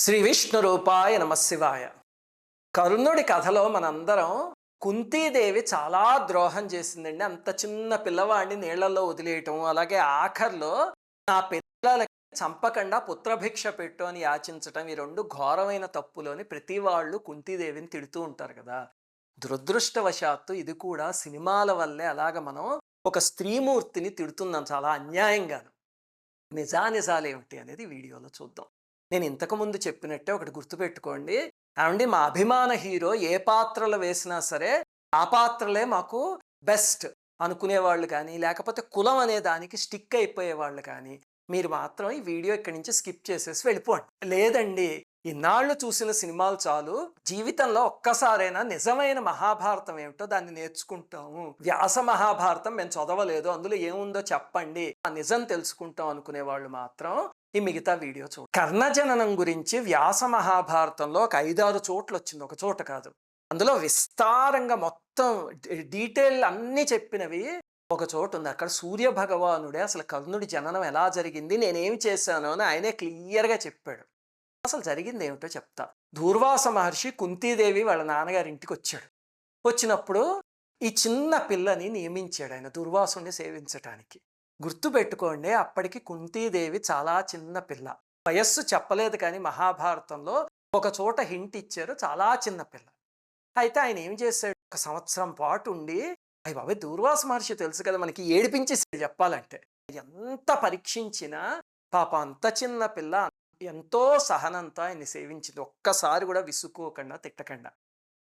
శ్రీ విష్ణు రూపాయ నమశివాయ కరుణుడి కథలో మనందరం కుంతీదేవి చాలా ద్రోహం చేసిందండి. అంత చిన్న పిల్లవాడిని నీళ్ళలో వదిలేయటం అలాగే ఆఖర్లో నా పిల్లలకి చంపకుండా పుత్రభిక్ష పెట్టు అని యాచించటం ఈ రెండు ఘోరమైన తప్పులోని ప్రతి వాళ్ళు కుంతీదేవిని తిడుతూ ఉంటారు కదా. దురదృష్టవశాత్తు ఇది కూడా సినిమాల వల్లే అలాగ మనం ఒక స్త్రీమూర్తిని తిడుతున్నాం చాలా అన్యాయంగాను. నిజానిజాలు ఏమిటి అనేది వీడియోలో చూద్దాం. నేను ఇంతకుముందు చెప్పినట్టే ఒకటి గుర్తుపెట్టుకోండి. ఏమండి? మా అభిమాన హీరో ఏ పాత్రలు వేసినా సరే ఆ పాత్రలే మాకు బెస్ట్ అనుకునేవాళ్ళు కానీ లేకపోతే కులం అనే దానికి స్టిక్ అయిపోయేవాళ్ళు కానీ మీరు మాత్రం ఈ వీడియో ఇక్కడి నుంచి స్కిప్ చేసేసి వెళ్ళిపోండి. లేదండి. ఇన్నాళ్ళు చూసిన సినిమాలు చాలు. జీవితంలో ఒక్కసారైనా నిజమైన మహాభారతం ఏమిటో దాన్ని నేర్చుకుంటాము. వ్యాస మహాభారతం మేము చదవలేదు. అందులో ఏముందో చెప్పండి. ఆ నిజం తెలుసుకుంటాం అనుకునే వాళ్ళు మాత్రం ఈ మిగతా వీడియో చూడ కర్ణజననం గురించి వ్యాస మహాభారతంలో ఒక ఐదారు చోట్ల వచ్చింది ఒక చోట కాదు. అందులో విస్తారంగా మొత్తం డీటెయిల్ అన్నీ చెప్పినవి ఒక చోటు ఉంది అక్కడ సూర్య భగవానుడే అసలు కర్ణుడి జననం ఎలా జరిగింది నేనేమి చేశాను అని ఆయనే క్లియర్గా చెప్పాడు. అసలు జరిగింది ఏమిటో చెప్తా. దూర్వాస మహర్షి కుంతీదేవి వాళ్ళ నాన్నగారి ఇంటికి వచ్చాడు. వచ్చినప్పుడు ఈ చిన్న పిల్లని నియమించాడు ఆయన దుర్వాసుని సేవించటానికి. గుర్తుపెట్టుకోండి అప్పటికి కుంతీదేవి చాలా చిన్న పిల్ల. వయస్సు చెప్పలేదు కానీ మహాభారతంలో ఒక చోట హింట్ ఇచ్చారు చాలా చిన్న పిల్ల. అయితే ఆయన ఏం చేశాడు? ఒక సంవత్సరం పాటు ఉండి అవి బాబే దూర్వాస మహర్షి తెలుసు కదా మనకి ఏడిపించేసాడు చెప్పాలంటే. ఎంత పరీక్షించినా పాప అంత చిన్న పిల్ల ఎంతో సహనంతో ఆయన్ని సేవించింది. ఒక్కసారి కూడా విసుక్కోకుండా తిట్టకుండా.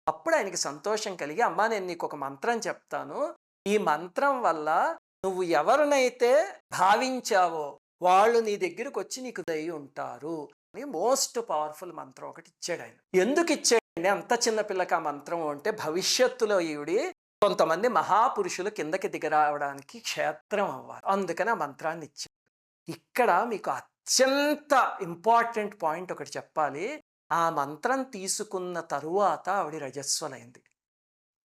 అప్పుడు ఆయనకి సంతోషం కలిగి అమ్మా నేను నీకు ఒక మంత్రం చెప్తాను. ఈ మంత్రం వల్ల నువ్వు ఎవరినైతే భావించావో వాళ్ళు నీ దగ్గరకు వచ్చి నీకు దయ్యి ఉంటారు అని మోస్ట్ పవర్ఫుల్ మంత్రం ఒకటి ఇచ్చాడు ఆయన. ఎందుకు ఇచ్చాడండి అంత చిన్నపిల్లకి ఆ మంత్రం అంటే భవిష్యత్తులో ఈవిడి కొంతమంది మహాపురుషులు కిందకి దిగరావడానికి క్షేత్రం అవ్వాలి. అందుకని ఆ మంత్రాన్ని ఇచ్చాడు. ఇక్కడ మీకు అత్యంత ఇంపార్టెంట్ పాయింట్ ఒకటి చెప్పాలి. ఆ మంత్రం తీసుకున్న తరువాత ఆవిడ రజస్వలైంది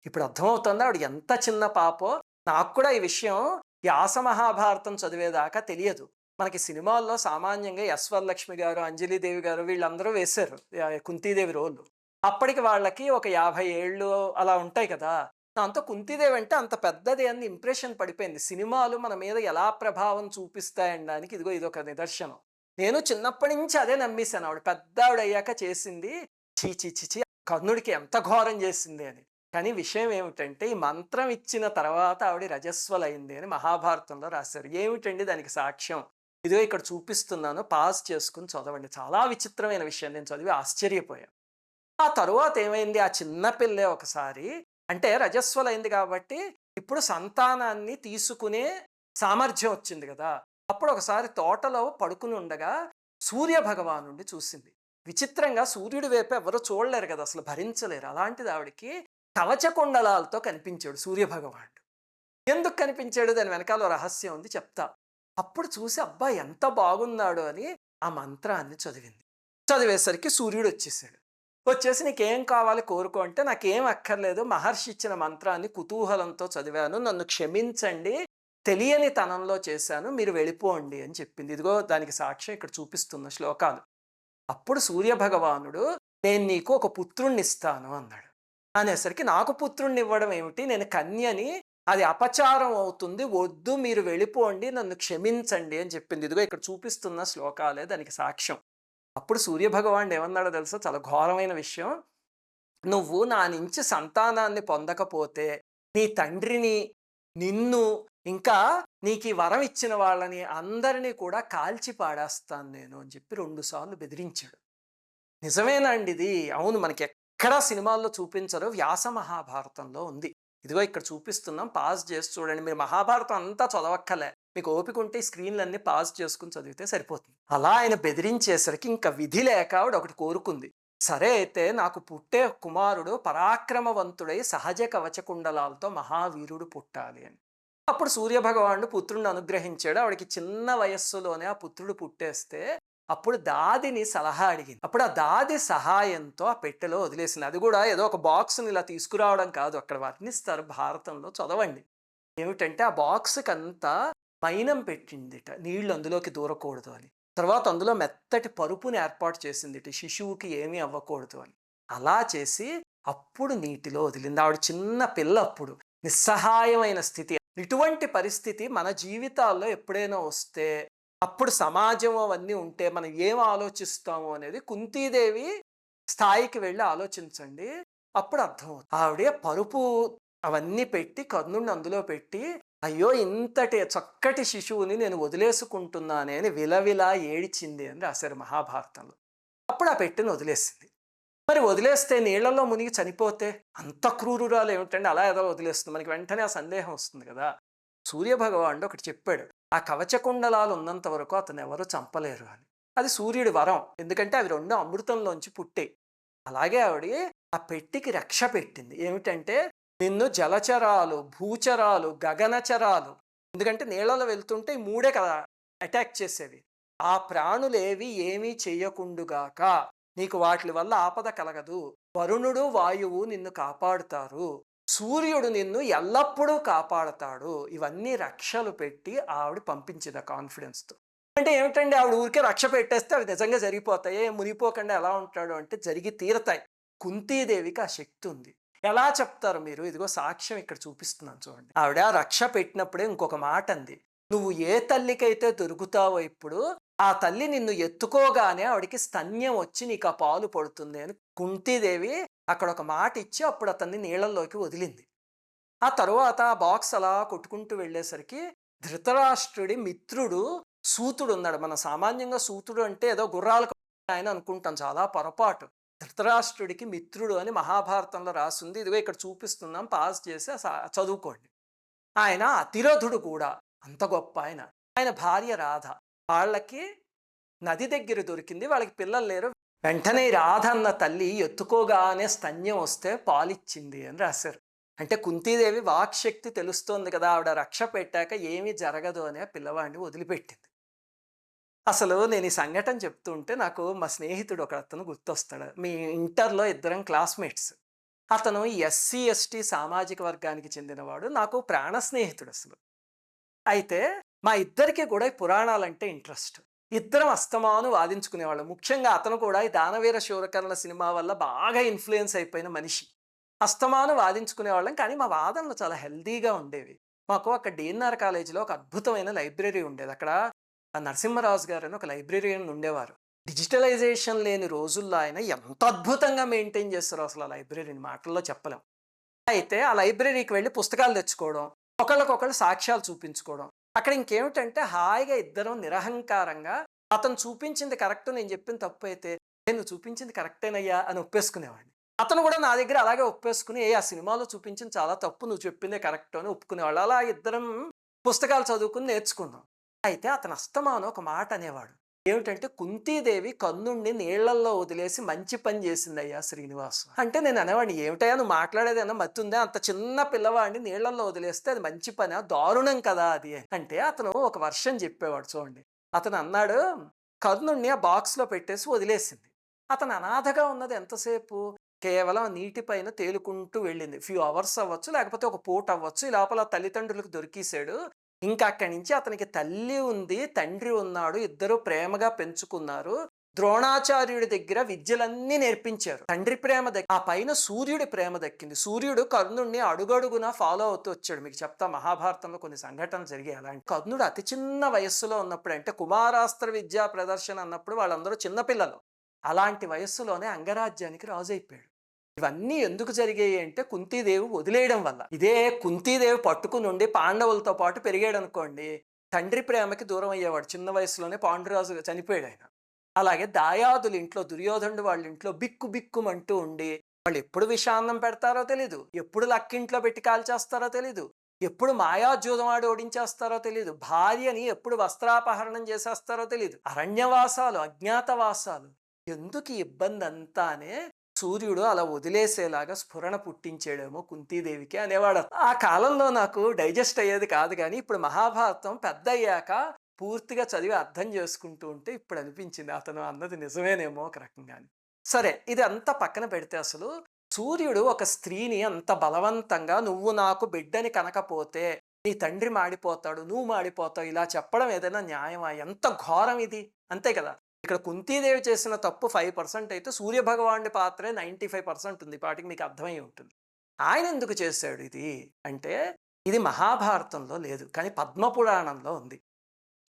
ఇప్పుడు అర్థమవుతుంది? ఆవిడ ఎంత చిన్న పాపో? నాకు కూడా ఈ విషయం వ్యాస మహాభారతం చదివేదాకా తెలియదు. మనకి సినిమాల్లో సామాన్యంగా ఎస్ వరలక్ష్మి గారు అంజలిదేవి గారు వీళ్ళందరూ వేశారు. కుంతీదేవి రోళ్ళు అప్పటికి వాళ్ళకి ఒక యాభై ఏళ్ళు అలా ఉంటాయి కదా! దాంతో కుంతీదేవి అంటే అంత పెద్దది అని ఇంప్రెషన్ పడిపోయింది. సినిమాలు మన మీద ఎలా ప్రభావం చూపిస్తాయనడానికి ఇదిగో ఇదొక నిదర్శనం. నేను చిన్నప్పటి నుంచి అదే నమ్మేశాను. ఆవిడ పెద్ద ఆవిడ అయ్యాక చేసింది చీచి చీచి కర్ణుడికి ఎంత ఘోరం చేసింది అని. కానీ విషయం ఏమిటంటే ఈ మంత్రం ఇచ్చిన తర్వాత ఆవిడ రజస్వలైంది అని మహాభారతంలో రాశారు. ఏమిటండి దానికి సాక్ష్యం? ఇదిగో ఇక్కడ చూపిస్తున్నాను పాస్ చేసుకుని చదవండి. చాలా విచిత్రమైన విషయం. నేను చదివి ఆశ్చర్యపోయాను. ఆ తరువాత ఏమైంది? ఆ చిన్న పిల్లే ఒకసారి అంటే రజస్వలైంది కాబట్టి ఇప్పుడు సంతానాన్ని తీసుకునే సామర్థ్యం వచ్చింది కదా. అప్పుడు ఒకసారి తోటలో పడుకుని ఉండగా సూర్య భగవానుండి చూసింది. విచిత్రంగా సూర్యుడి వైపు ఎవరు చూడలేరు కదా అసలు భరించలేరు. అలాంటిది ఆవిడకి కవచకుండలాలతో కనిపించాడు సూర్య భగవానుడు ఎందుకు కనిపించాడు? దాని వెనకాల రహస్యం ఉంది చెప్తా. అప్పుడు చూసి అబ్బా ఎంత బాగున్నాడు అని ఆ మంత్రాన్ని చదివింది. చదివేసరికి సూర్యుడు వచ్చేసాడు. వచ్చేసి నీకేం కావాలి కోరుకో అంటే నాకేం అక్కర్లేదు మహర్షి ఇచ్చిన మంత్రాన్ని కుతూహలంతో చదివాను నన్ను క్షమించండి తెలియని తనంలో చేశాను మీరు వెళ్ళిపోండి అని చెప్పింది. ఇదిగో దానికి సాక్ష్యం ఇక్కడ చూపిస్తున్న శ్లోకాలు. అప్పుడు సూర్య భగవానుడు నేను నీకు ఒక పుత్రుణ్ణి ఇస్తాను అన్నాడు. అనేసరికి నాకు పుత్రుణ్ణి ఇవ్వడం ఏమిటి? నేను కన్యని అది అపచారం అవుతుంది వద్దు మీరు వెళ్ళిపోండి నన్ను క్షమించండి అని చెప్పింది. ఇదిగో ఇక్కడ చూపిస్తున్న శ్లోకాలే దానికి సాక్ష్యం. అప్పుడు సూర్యభగవానుడు ఏమన్నాడో తెలుసా? చాలా ఘోరమైన విషయం. నువ్వు నా నుంచి సంతానాన్ని పొందకపోతే నీ తండ్రిని నిన్ను ఇంకా నీకు ఈ వరం ఇచ్చిన వాళ్ళని అందరినీ కూడా కాల్చి పాడేస్తాను నేను అని చెప్పి రెండుసార్లు బెదిరించాడు. నిజమేనండి ఇది? అవును మనకి ఎక్కడా సినిమాల్లో చూపించరు. వ్యాస మహాభారతంలో ఉంది. ఇదిగో ఇక్కడ చూపిస్తున్నాం. పాస్ చేసి చూడండి. మీరు మహాభారతం అంతా చదవక్కలే మీకు ఓపిక ఉంటే స్క్రీన్లన్నీ పాస్ చేసుకుని చదివితే సరిపోతుంది. అలా ఆయన బెదిరించేసరికి ఇంకా విధి లేక ఆవిడ ఒకటి కోరుకుంది. సరే అయితే నాకు పుట్టే కుమారుడు పరాక్రమవంతుడై సహజ కవచకుండలాలతో మహావీరుడు పుట్టాలి అని. అప్పుడు సూర్యభగవానుడు పుత్రుడిని అనుగ్రహించాడు. ఆవిడకి చిన్న వయస్సులోనే ఆ పుత్రుడు పుట్టేస్తే అప్పుడు దాదిని సలహా అడిగింది. అప్పుడు ఆ దాది సహాయంతో ఆ పెట్టెలో వదిలేసింది. అది కూడా ఏదో ఒక బాక్స్ని ఇలా తీసుకురావడం కాదు. అక్కడ వర్ణిస్తారు భారతంలో చదవండి. ఏమిటంటే ఆ బాక్స్కి అంతా మైనం పెట్టిందిట. నీళ్ళు అందులోకి దూరకూడదు అని. తర్వాత అందులో మెత్తటి పరుపుని ఏర్పాటు చేసింది శిశువుకి ఏమీ అవ్వకూడదు అని. అలా చేసి అప్పుడు నీటిలో వదిలింది. ఆవిడ చిన్న పిల్ల అప్పుడు. నిస్సహాయమైన స్థితి. ఇటువంటి పరిస్థితి మన జీవితాల్లో ఎప్పుడైనా వస్తే అప్పుడు సమాజం అవన్నీ ఉంటే మనం ఏం ఆలోచిస్తాము అనేది కుంతీదేవి స్థాయికి వెళ్ళి ఆలోచించండి. అప్పుడు అర్థమవుతుంది. ఆవిడ పరుపు అవన్నీ పెట్టి కర్ణుడిని అందులో పెట్టి అయ్యో ఇంతటి చక్కటి శిశువుని నేను వదిలేసుకుంటున్నానే అని విలవిలా ఏడిచింది అని రాశారు మహాభారతంలో. అప్పుడు ఆ పెట్టిని వదిలేసింది. మరి వదిలేస్తే నీళ్ళలో మునిగి చనిపోతే అంత క్రూరురాలు ఏమిటండి? అలా ఏదో వదిలేస్తుంది? మనకి వెంటనే ఆ సందేహం వస్తుంది కదా. సూర్యభగవానుడు ఒకటి చెప్పాడు ఆ కవచకుండలాలు ఉన్నంత వరకు అతను ఎవరు చంపలేరు అని. అది సూర్యుడి వరం. ఎందుకంటే అవి రెండు అమృతంలోంచి పుట్టే. అలాగే ఆవిడ ఆ పెట్టికి రక్ష పెట్టింది. ఏమిటంటే నిన్ను జలచరాలు భూచరాలు గగనచరాలు ఎందుకంటే నీళ్ళలో వెళ్తుంటే ఈ మూడే కదా అటాక్ చేసేవి. ఆ ప్రాణులేవి ఏమీ చేయకుండుగాక నీకు వాటి వల్ల ఆపద కలగదు. వరుణుడు వాయువు నిన్ను కాపాడుతారు. సూర్యుడు నిన్ను ఎల్లప్పుడూ కాపాడతాడు. ఇవన్నీ రక్షలు పెట్టి ఆవిడ పంపించింది ఆ కాన్ఫిడెన్స్తో అంటే ఏమిటండి? ఆవిడ ఊరికే రక్ష పెట్టేస్తే అవి నిజంగా జరిగిపోతాయి. ఏ మునిగిపోకుండా ఎలా ఉంటాడు అంటే జరిగి తీరతాయి. కుంతీదేవికి ఆ శక్తి ఉంది. ఎలా చెప్తారు మీరు? ఇదిగో సాక్ష్యం ఇక్కడ చూపిస్తున్నాను చూడండి. ఆవిడ ఆ రక్ష పెట్టినప్పుడే ఇంకొక మాట అంది. నువ్వు ఏ తల్లికైతే దొరుకుతావో ఇప్పుడు ఆ తల్లి నిన్ను ఎత్తుకోగానే ఆవిడికి స్తన్యం వచ్చి నీకు ఆ పాలు పడుతుంది అని కుంతీదేవి అక్కడ ఒక మాట ఇచ్చి అప్పుడు అతన్ని నీళ్ళల్లోకి వదిలింది. ఆ తరువాత ఆ బాక్స్ అలా కొట్టుకుంటూ వెళ్ళేసరికి ధృతరాష్ట్రుడి మిత్రుడు సూతుడు ఉన్నాడు మన సామాన్యంగా సూతుడు అంటే ఏదో గుర్రాలకు ఆయన అనుకుంటాం. చాలా పొరపాటు. ధృతరాష్ట్రుడికి మిత్రుడు అని మహాభారతంలో రాసింది. ఇదిగో ఇక్కడ చూపిస్తున్నాం. పాస్ చేసి చదువుకోండి. ఆయన అతిరథుడు కూడా. అంత గొప్ప ఆయన. ఆయన భార్య రాధ. వాళ్ళకి నది దగ్గర దొరికింది వాళ్ళకి పిల్లలు లేరు. వెంటనే రాధన్న తల్లి ఎత్తుకోగానే స్తన్యం వస్తే పాలిచ్చింది అని రాశారు. అంటే కుంతీదేవి వాక్శక్తి తెలుస్తోంది కదా ఆవిడ రక్ష పెట్టాక ఏమీ జరగదు అని ఆ పిల్లవాడిని వదిలిపెట్టింది. అసలు నేను ఈ సంఘటన చెప్తుంటే నాకు మా స్నేహితుడు ఒక అతను గుర్తొస్తాడు. మీ ఇంటర్లో ఇద్దరం క్లాస్మేట్స్. అతను ఎస్సీ ఎస్టీ సామాజిక వర్గానికి చెందినవాడు నాకు ప్రాణ స్నేహితుడు అసలు. అయితే మా ఇద్దరికి కూడా ఈ పురాణాలంటే ఇంట్రెస్ట్. ఇద్దరం అస్తమాను వాదించుకునేవాళ్ళం. ముఖ్యంగా అతను కూడా ఈ దానవీర శూరకర్ణ సినిమా వల్ల బాగా ఇన్ఫ్లుయెన్స్ అయిపోయిన మనిషి. అస్తమాను వాదించుకునేవాళ్ళం కానీ మా వాదనలు చాలా హెల్దీగా ఉండేవి. మాకు అక్కడ డిఎన్ఆర్ కాలేజీలో ఒక అద్భుతమైన లైబ్రరీ ఉండేది. అక్కడ నరసింహరాజు గారు అని ఒక లైబ్రరీ ఉండేవారు. డిజిటలైజేషన్ లేని రోజుల్లో ఆయన ఎంత అద్భుతంగా మెయింటైన్ చేస్తారో అసలు ఆ లైబ్రరీని మాటల్లో చెప్పలేం. అయితే ఆ లైబ్రరీకి వెళ్ళి పుస్తకాలు తెచ్చుకోవడం ఒకళ్ళకొకళ్ళు సాక్ష్యాలు చూపించుకోవడం అక్కడ ఇంకేమిటంటే హాయిగా ఇద్దరం నిరహంకారంగా అతను చూపించింది కరెక్ట్ నేను చెప్పిన తప్పు అయితే నేను చూపించింది కరెక్టేనయ్యా అని ఒప్పేసుకునేవాడిని. అతను కూడా నా దగ్గర అలాగే ఒప్పేసుకుని ఏ ఆ సినిమాలో చూపించింది చాలా తప్పు నువ్వు చెప్పిందే కరెక్ట్ అని ఒప్పుకునేవాళ్ళు. అలా ఇద్దరం పుస్తకాలు చదువుకుని నేర్చుకున్నాం. అయితే అతను అస్తమానం ఒక మాట అనేవాడు. ఏమిటంటే కుంతీదేవి కన్నుణ్ణి నీళ్ళల్లో వదిలేసి మంచి పని చేసిందయ్యా శ్రీనివాసు. అంటే నేను అనేవాడిని ఏమిటయ్యా నువ్వు మాట్లాడేదన్నా మత్తుందే? అంత చిన్న పిల్లవాడిని నీళ్ళల్లో వదిలేస్తే అది మంచి పని? దారుణం కదా అది. అంటే అతను ఒక వర్షం చెప్పేవాడు చూడండి. అతను అన్నాడు కర్ణుణ్ణి ఆ బాక్స్లో పెట్టేసి వదిలేసింది. అతను అనాథగా ఉన్నది ఎంతసేపు? కేవలం నీటిపైన తేలుకుంటూ వెళ్ళింది. ఫ్యూ అవర్స్ అవ్వచ్చు లేకపోతే ఒక పూట అవ్వచ్చు. ఈ లోపల తల్లిదండ్రులకు దొరికేశాడు. ఇంకా అక్కడి నుంచి అతనికి తల్లి ఉంది తండ్రి ఉన్నాడు ఇద్దరు ప్రేమగా పెంచుకున్నారు. ద్రోణాచార్యుడి దగ్గర విద్యలన్నీ నేర్పించారు. తండ్రి ప్రేమ దక్కి ఆ పైన సూర్యుడి ప్రేమ దక్కింది. సూర్యుడు కర్ణుడిని అడుగడుగున ఫాలో అవుతూ వచ్చాడు. మీకు చెప్తా మహాభారతంలో కొన్ని సంఘటనలు జరిగాయి అలాంటి. కర్ణుడు అతి చిన్న వయస్సులో ఉన్నప్పుడు అంటే కుమారాస్త్ర విద్యా ప్రదర్శన అన్నప్పుడు వాళ్ళందరూ చిన్నపిల్లలు. అలాంటి వయస్సులోనే అంగరాజ్యానికి రాజు అయిపోయాడు ఇవన్నీ ఎందుకు జరిగాయి అంటే కుంతీదేవి వదిలేయడం వల్ల. ఇదే కుంతీదేవి పట్టుకుని ఉండి పాండవులతో పాటు పెరిగాడు అనుకోండి తండ్రి ప్రేమకి దూరం అయ్యేవాడు. చిన్న వయసులోనే పాండురాజు చనిపోయాడు ఆయన అలాగే దాయాదుల ఇంట్లో దుర్యోధనుడు వాళ్ళ ఇంట్లో బిక్కు బిక్కుమంటూ ఉండి వాళ్ళు ఎప్పుడు విషాన్నం పెడతారో తెలీదు. ఎప్పుడు లక్కింట్లో పెట్టి కాల్చేస్తారో తెలీదు. ఎప్పుడు మాయాజూదం ఓడించేస్తారో తెలియదు భార్యని ఎప్పుడు వస్త్రాపహరణం చేసేస్తారో తెలియదు అరణ్యవాసాలు అజ్ఞాతవాసాలు. ఎందుకు ఇబ్బంది అంతానే సూర్యుడు అలా వదిలేసేలాగా స్ఫురణ పుట్టించాడేమో కుంతీదేవికి అనేవాడు. ఆ కాలంలో నాకు డైజెస్ట్ అయ్యేది కాదు కానీ ఇప్పుడు మహాభారతం పెద్ద అయ్యాక పూర్తిగా చదివి అర్థం చేసుకుంటూ ఉంటే ఇప్పుడు అనిపించింది అతను అన్నది నిజమేనేమో ఒక రకంగా సరే ఇది అంతా పక్కన పెడితే అసలు సూర్యుడు ఒక స్త్రీని అంత బలవంతంగా నువ్వు నాకు బిడ్డని కనకపోతే నీ తండ్రి మాడిపోతాడు నువ్వు మాడిపోతావు ఇలా చెప్పడం ఏదైనా న్యాయమా? ఎంత ఘోరం ఇది? అంతే కదా? ఇక్కడ కుంతీదేవి చేసిన తప్పు ఫైవ్ పర్సెంట్ అయితే సూర్యభగవానుడి పాత్రే నైంటీ ఫైవ్ పర్సెంట్ ఉంది పాటికి మీకు అర్థమై ఉంటుంది. ఆయన ఎందుకు చేశాడు ఇది? అంటే ఇది మహాభారతంలో లేదు కానీ పద్మపురాణంలో ఉంది.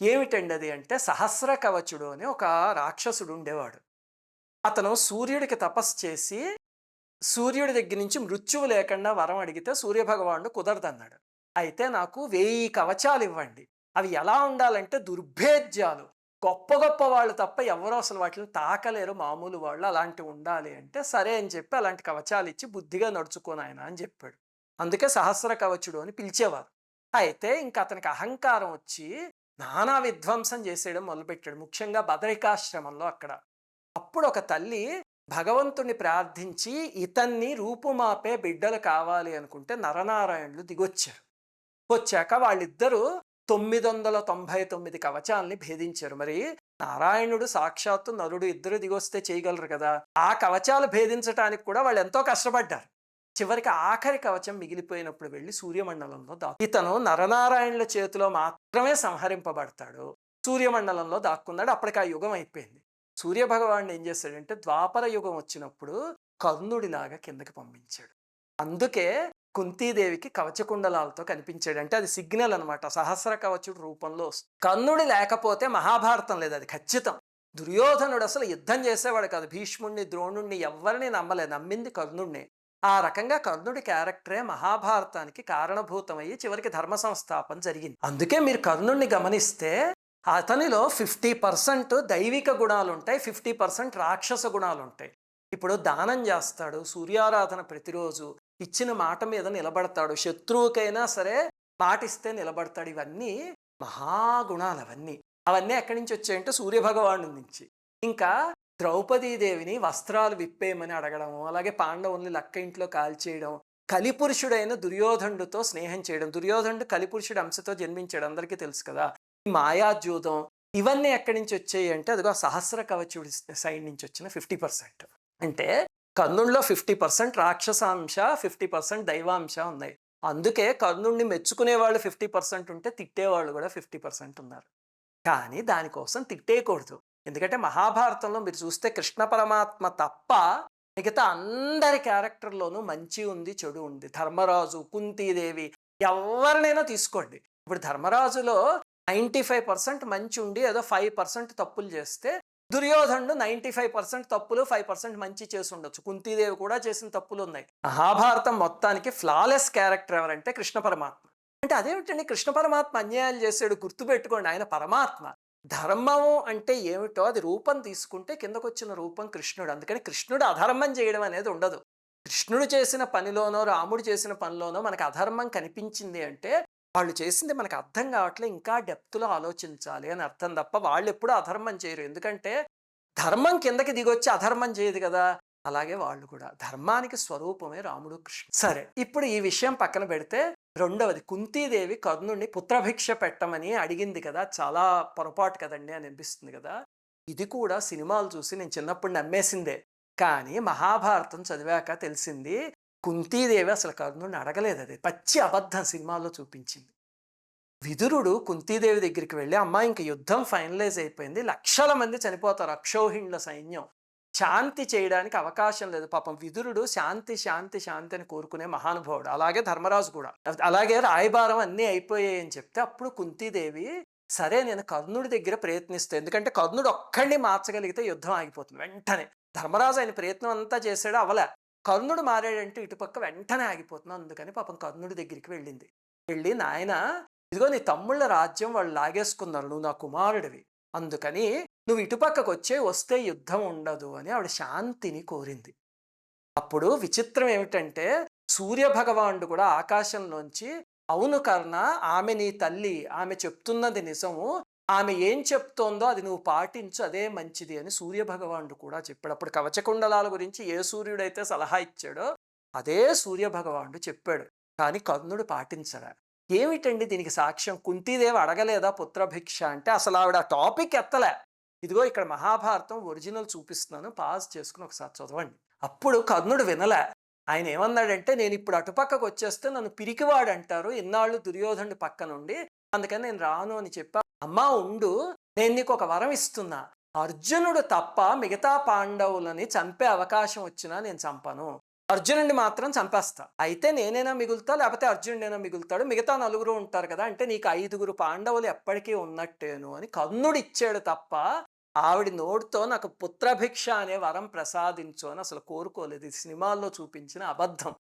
ఏమిటండి అది అంటే సహస్ర కవచుడు అని ఒక రాక్షసుడు ఉండేవాడు. అతను సూర్యుడికి తపస్సు చేసి సూర్యుడి దగ్గర నుంచి మృత్యువు లేకుండా వరం అడిగితే సూర్యభగవానుడు కుదరదన్నాడు. అయితే నాకు వెయ్యి కవచాలు ఇవ్వండి. అవి ఎలా ఉండాలంటే దుర్భేద్యాలు. గొప్ప గొప్ప వాళ్ళు తప్ప ఎవరో అసలు వాటిని తాకలేరు. మామూలు వాళ్ళు అలాంటివి ఉండాలి అంటే సరే అని చెప్పి అలాంటి కవచాలు ఇచ్చి బుద్ధిగా నడుచుకోను ఆయన అని చెప్పాడు. అందుకే సహస్ర కవచుడు అని పిలిచేవారు. అయితే ఇంక అతనికి అహంకారం వచ్చి నానా విధ్వంసం చేసేయడం మొదలుపెట్టాడు. ముఖ్యంగా బదరికాశ్రమంలో అక్కడ. అప్పుడు ఒక తల్లి భగవంతుణ్ణి ప్రార్థించి ఇతన్ని రూపుమాపే బిడ్డలు కావాలి అనుకుంటే నరనారాయణులు దిగొచ్చారు. వచ్చాక వాళ్ళిద్దరూ తొమ్మిది వందల తొంభై తొమ్మిది కవచాలని భేదించారు. మరి నారాయణుడు సాక్షాత్తు నరుడు ఇద్దరు దిగొస్తే చేయగలరు కదా? ఆ కవచాలు భేదించడానికి కూడా వాళ్ళు ఎంతో కష్టపడ్డారు. చివరికి ఆఖరి కవచం మిగిలిపోయినప్పుడు వెళ్ళి సూర్యమండలంలో దా ఇతను నరనారాయణుల చేతిలో మాత్రమే సంహరింపబడతాడు. సూర్యమండలంలో దాక్కున్నాడు. అప్పటికి ఆ యుగం అయిపోయింది. సూర్యభగవానుడు ఏం చేశాడంటే ద్వాపర యుగం వచ్చినప్పుడు కర్ణుడిలాగా కిందకి పంపించాడు. అందుకే కుంతీదేవికి కవచకుండలాలతో కనిపించాడు అంటే అది సిగ్నల్ అనమాట సహస్ర కవచుడు రూపంలో వస్తుంది లేకపోతే మహాభారతం లేదు అది ఖచ్చితం. దుర్యోధనుడు అసలు యుద్ధం చేసేవాడు కాదు. భీష్ముణ్ణి ద్రోణుణ్ణి ఎవరిని నమ్మలేదు నమ్మింది కర్ణుణ్ణి. ఆ రకంగా కర్ణుడి క్యారెక్టరే మహాభారతానికి కారణభూతమయ్యి చివరికి ధర్మ సంస్థాపన జరిగింది. అందుకే మీరు కర్ణుణ్ణి గమనిస్తే అతనిలో ఫిఫ్టీ పర్సెంట్ దైవిక గుణాలు ఉంటాయి ఫిఫ్టీ పర్సెంట్ రాక్షస గుణాలు ఉంటాయి ఇప్పుడు దానం చేస్తాడు సూర్యారాధన ప్రతిరోజు ఇచ్చిన మాట మీద నిలబడతాడు. శత్రువుకైనా సరే మాటిస్తే నిలబడతాడు. ఇవన్నీ మహాగుణాలు అవన్నీ. అవన్నీ ఎక్కడి నుంచి వచ్చాయంటే సూర్యభగవాను నుంచి. ఇంకా ద్రౌపదీదేవిని వస్త్రాలు విప్పేయమని అడగడం అలాగే పాండవుల్ని లక్క ఇంట్లో కాల్చేయడం కలిపురుషుడైన దుర్యోధనుడితో స్నేహం చేయడం. దుర్యోధనుడు కలిపురుషుడు అంశతో జన్మించాడు. అందరికీ తెలుసు కదా. మాయాజూదం ఇవన్నీ ఎక్కడి నుంచి వచ్చాయి అంటే అదిగో సహస్ర కవచుడి సైడ్ నుంచి వచ్చిన ఫిఫ్టీ పర్సెంట్. అంటే కర్ణుడిలో ఫిఫ్టీ పర్సెంట్ రాక్షసాంశ ఫిఫ్టీ పర్సెంట్ దైవాంశ ఉన్నాయి. అందుకే కర్ణుడిని మెచ్చుకునే వాళ్ళు ఫిఫ్టీ పర్సెంట్ ఉంటే తిట్టేవాళ్ళు కూడా ఫిఫ్టీ పర్సెంట్ ఉన్నారు. కానీ దానికోసం తిట్టేయకూడదు. ఎందుకంటే మహాభారతంలో మీరు చూస్తే కృష్ణ పరమాత్మ తప్ప మిగతా అందరి క్యారెక్టర్లోనూ మంచి ఉంది చెడు ఉంది. ధర్మరాజు కుంతీదేవి ఎవరినైనా తీసుకోండి. ఇప్పుడు ధర్మరాజులో నైంటీ ఫైవ్ పర్సెంట్ మంచి ఉండి ఏదో ఫైవ్ పర్సెంట్ తప్పులు చేస్తే దుర్యోధనుడు నైంటీ ఫైవ్ పర్సెంట్ తప్పులు ఫైవ్ పర్సెంట్ మంచి చేసి ఉండొచ్చు. కుంతీదేవి కూడా చేసిన తప్పులు ఉన్నాయి. మహాభారతం మొత్తానికి ఫ్లాలెస్ క్యారెక్టర్ ఎవరంటే కృష్ణ పరమాత్మ. అంటే అదేమిటండి? కృష్ణ పరమాత్మ అన్యాయాలు చేశాడు గుర్తుపెట్టుకోండి. ఆయన పరమాత్మ. ధర్మము అంటే ఏమిటో అది రూపం తీసుకుంటే కిందకు వచ్చిన రూపం కృష్ణుడు. అందుకని కృష్ణుడు అధర్మం చేయడం అనేది ఉండదు. కృష్ణుడు చేసిన పనిలోనో రాముడు చేసిన పనిలోనో మనకు అధర్మం కనిపించింది అంటే వాళ్ళు చేసింది మనకు అర్థం కావట్లే ఇంకా డెప్త్లో ఆలోచించాలి అని అర్థం తప్ప వాళ్ళు ఎప్పుడూ అధర్మం చేయరు. ఎందుకంటే ధర్మం కిందకి దిగొచ్చి అధర్మం చేయదు కదా! అలాగే వాళ్ళు కూడా. ధర్మానికి స్వరూపమే రాముడు కృష్ణ సరే ఇప్పుడు ఈ విషయం పక్కన పెడితే రెండవది కుంతీదేవి కర్ణుడిని పుత్రభిక్ష పెట్టమని అడిగింది కదా! చాలా పొరపాటు కదండి అని అనిపిస్తుంది కదా! ఇది కూడా సినిమాలు చూసి నేను చిన్నప్పుడు నమ్మేసిందే. కానీ మహాభారతం చదివాక తెలిసింది కుంతీదేవి అసలు కర్ణుడిని అడగలేదు అది. పచ్చి అబద్ధం సినిమాలో చూపించింది. విదురుడు కుంతీదేవి దగ్గరికి వెళ్ళి అమ్మ ఇంక యుద్ధం ఫైనలైజ్ అయిపోయింది. లక్షల మంది చనిపోతారు అక్షోహిణుల సైన్యం. శాంతి చేయడానికి అవకాశం లేదు. పాపం విదురుడు శాంతి శాంతి శాంతి అని కోరుకునే మహానుభావుడు. అలాగే ధర్మరాజు కూడా. అలాగే రాయబారం అన్నీ అయిపోయాయి అని చెప్తే అప్పుడు కుంతీదేవి సరే నేను కర్ణుడి దగ్గర ప్రయత్నిస్తాను ఎందుకంటే కర్ణుడు ఒక్కడిని మార్చగలిగితే యుద్ధం ఆగిపోతుంది. వెంటనే. ధర్మరాజు ఆయన ప్రయత్నం అంతా చేశాడు అవలే. కర్ణుడు మారాడంటే ఇటుపక్క వెంటనే ఆగిపోతున్నాం. అందుకని పాపం కర్ణుడి దగ్గరికి వెళ్ళింది. వెళ్ళి నాయన ఇదిగో నీ తమ్ముళ్ళ రాజ్యం వాళ్ళు లాగేసుకున్నారు. నువ్వు నా కుమారుడివి. అందుకని నువ్వు ఇటుపక్కకు వచ్చే వస్తే యుద్ధం ఉండదు అని ఆవిడ శాంతిని కోరింది. అప్పుడు విచిత్రం ఏమిటంటే సూర్యభగవానుడు కూడా ఆకాశంలోంచి అవును కర్ణ ఆమె నీ తల్లి ఆమె చెప్తున్నది నిజము. ఆమె ఏం చెప్తోందో అది నువ్వు పాటించు అదే మంచిది అని సూర్య భగవానుడు కూడా చెప్పాడు. అప్పుడు కవచకుండలాల గురించి ఏ సూర్యుడైతే సలహా ఇచ్చాడో అదే సూర్య భగవానుడు చెప్పాడు. కానీ కర్ణుడు పాటించడా? ఏమిటండి దీనికి సాక్ష్యం? కుంతీదేవి అడగలేదా పుత్రభిక్ష అంటే? అసలు ఆవిడ ఆ టాపిక్ ఎత్తలే. ఇదిగో ఇక్కడ మహాభారతం ఒరిజినల్ చూపిస్తున్నాను. పాజ్ చేసుకుని ఒకసారి చదవండి. అప్పుడు కర్ణుడు వినలే. ఆయన ఏమన్నాడంటే నేను ఇప్పుడు అటుపక్కకు వచ్చేస్తే నన్ను పిరికివాడు అంటారు ఇన్నాళ్ళు దుర్యోధనుడి పక్క నుండి అందుకని నేను రాను అని చెప్పా. అమ్మా ఉండు నేను నీకు ఒక వరం ఇస్తున్నా. అర్జునుడు తప్ప మిగతా పాండవులని చంపే అవకాశం వచ్చినా నేను చంపను. అర్జునుడిని మాత్రం చంపేస్తా. అయితే నేనైనా మిగులుతా? లేకపోతే అర్జునుడైనా మిగులుతాడు? మిగతా నలుగురు ఉంటారు కదా అంటే నీకు ఐదుగురు పాండవులు ఎప్పటికీ ఉన్నట్టేను అని కర్ణుడు ఇచ్చాడు తప్ప ఆవిడ నోటితో నాకు పుత్రభిక్ష అనే వరం ప్రసాదించు అని అసలు కోరుకోలేదు. ఇది సినిమాల్లో చూపించిన అబద్ధం.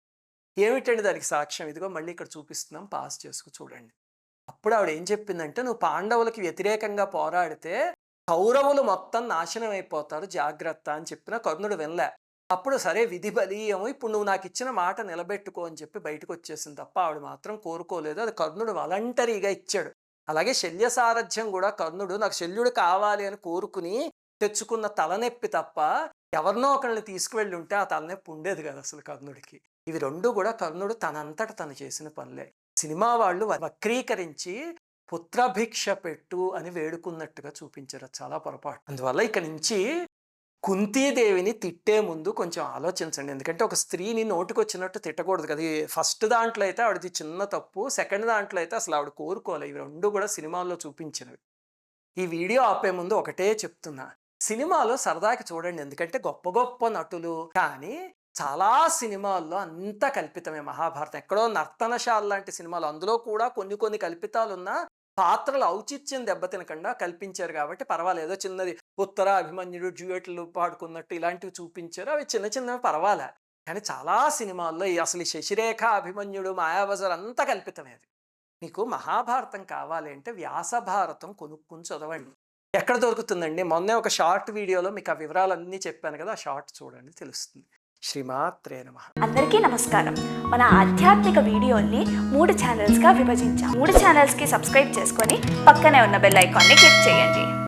ఏమిటండి దానికి సాక్ష్యం? ఇదిగో మళ్ళీ ఇక్కడ చూపిస్తున్నాం. పాస్ చేసుకు చూడండి. అప్పుడు ఆవిడ ఏం చెప్పిందంటే నువ్వు పాండవులకి వ్యతిరేకంగా పోరాడితే కౌరవులు మొత్తం నాశనం అయిపోతారు జాగ్రత్త అని చెప్పిన కర్ణుడు వినలే. అప్పుడు సరే విధి బలీయము ఇప్పుడు నువ్వు నాకు ఇచ్చిన మాట నిలబెట్టుకో అని చెప్పి బయటకు వచ్చేసింది తప్ప ఆవిడ మాత్రం కోరుకోలేదు. అది కర్ణుడు వాలంటరీగా ఇచ్చాడు. అలాగే శల్య సారథ్యం కూడా కర్ణుడు నాకు శల్యుడు కావాలి అని కోరుకుని తెచ్చుకున్న తలనొప్పి తప్ప ఎవరినో ఒకరిని తీసుకువెళ్ళి ఉంటే ఆ తలనొప్పి ఉండేది కదా అసలు కర్ణుడికి. ఇవి రెండు కూడా కర్ణుడు తనంతట తను చేసిన పనులే. సినిమా వాళ్ళు వక్రీకరించి పుత్రభిక్ష పెట్టు అని వేడుకున్నట్టుగా చూపించారు. అది చాలా పొరపాటు. అందువల్ల ఇక నుంచి కుంతీదేవిని తిట్టే ముందు కొంచెం ఆలోచించండి. ఎందుకంటే ఒక స్త్రీని నోటికొచ్చినట్టు తిట్టకూడదు కదా. ఫస్ట్ దాంట్లో అయితే ఆవిడది చిన్న తప్పు. సెకండ్ దాంట్లో అయితే అసలు ఆవిడ కోరుకోలే. ఇవి రెండు కూడా సినిమాల్లో చూపించినవి. ఈ వీడియో ఆపే ముందు ఒకటే చెప్తున్నా. సినిమాలో సరదాకి చూడండి. ఎందుకంటే గొప్ప గొప్ప నటులు. కానీ చాలా సినిమాల్లో అంతా కల్పితమే. మహాభారతం ఎక్కడో నర్తనశాల లాంటి సినిమాలు. అందులో కూడా కొన్ని కొన్ని కల్పితాలు ఉన్నా పాత్రలు ఔచిత్యం దెబ్బతినకుండా కల్పించారు కాబట్టి పర్వాలేదో. చిన్నది ఉత్తర అభిమన్యుడు డ్యూయట్లు పాడుకున్నట్టు ఇలాంటివి చూపించారు. అవి చిన్న చిన్నవి పర్వాలే. కానీ చాలా సినిమాల్లో ఈ అసలు శశిరేఖ అభిమన్యుడు మాయాబజార్ అంతా కల్పితమే అది. మీకు మహాభారతం కావాలి అంటే వ్యాస భారతం కొనుక్కుని చదవండి. ఎక్కడ దొరుకుతుందండి? మొన్నే ఒక షార్ట్ వీడియోలో మీకు ఆ వివరాలన్నీ చెప్పాను కదా. ఆ షార్ట్ చూడండి తెలుస్తుంది. శ్రీమాత్రే నమ. అందరికీ నమస్కారం. మన ఆధ్యాత్మిక వీడియోల్ని మూడు ఛానల్స్గా విభజించాం. మూడు ఛానల్స్కి సబ్స్క్రైబ్ చేసుకొని పక్కనే ఉన్న బెల్ ఐకాన్ని క్లిక్ చేయండి.